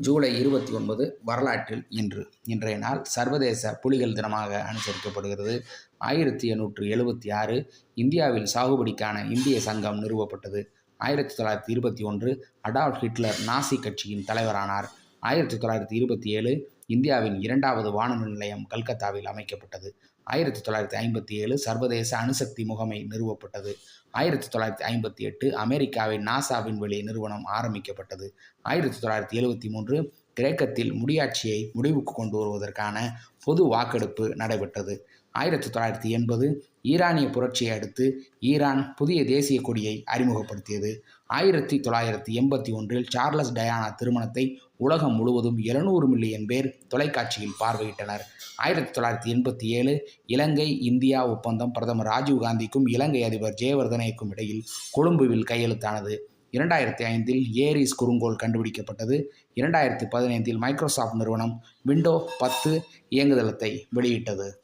ஜூலை இருபத்தி ஒன்பது வரலாற்றில் இன்று. இன்றைய நாள் சர்வதேச புலிகள் தினமாக அனுசரிக்கப்படுகிறது. ஆயிரத்தி எண்ணூற்று எழுபத்தி ஆறு இந்தியாவில் சாகுபடிக்கான இந்திய சங்கம் நிறுவப்பட்டது. ஆயிரத்தி தொள்ளாயிரத்தி இருபத்தி ஒன்று அடால்ஃப் ஹிட்லர் நாசி கட்சியின் தலைவரானார். ஆயிரத்தி தொள்ளாயிரத்தி இருபத்தி ஏழு இந்தியாவின் இரண்டாவது வானொலி நிலையம் கல்கத்தாவில் அமைக்கப்பட்டது. ஆயிரத்தி தொள்ளாயிரத்தி ஐம்பத்தி ஏழு சர்வதேச அணுசக்தி முகமை நிறுவப்பட்டது. ஆயிரத்தி தொள்ளாயிரத்தி ஐம்பத்தி எட்டு அமெரிக்காவின் நாசா விண்வெளி நிறுவனம் ஆரம்பிக்கப்பட்டது. ஆயிரத்தி தொள்ளாயிரத்தி எழுபத்தி மூன்று கிரேக்கத்தில் முடியாட்சியை முடிவுக்கு கொண்டு வருவதற்கான பொது வாக்கெடுப்பு நடைபெற்றது. ஆயிரத்தி தொள்ளாயிரத்தி எண்பது ஈரானிய புரட்சியை அடுத்து ஈரான் புதிய தேசிய கொடியை அறிமுகப்படுத்தியது. ஆயிரத்தி தொள்ளாயிரத்தி எண்பத்தி ஒன்றில் சார்லஸ் டயானா திருமணத்தை உலகம் முழுவதும் எழுநூறு மில்லியன் பேர் தொலைக்காட்சியில் பார்வையிட்டனர். ஆயிரத்தி தொள்ளாயிரத்தி எண்பத்தி ஏழு இலங்கை இந்தியா ஒப்பந்தம் பிரதமர் ராஜீவ் காந்திக்கும் இலங்கை அதிபர் ஜெயவர்தனேக்கும் இடையில் கொழும்புவில் கையெழுத்தானது. இரண்டாயிரத்தி ஐந்தில் ஏரிஸ் குறுங்கோள் கண்டுபிடிக்கப்பட்டது. இரண்டாயிரத்தி பதினைந்தில் மைக்ரோசாஃப்ட் நிறுவனம் விண்டோ பத்து இயங்குதளத்தை வெளியிட்டது.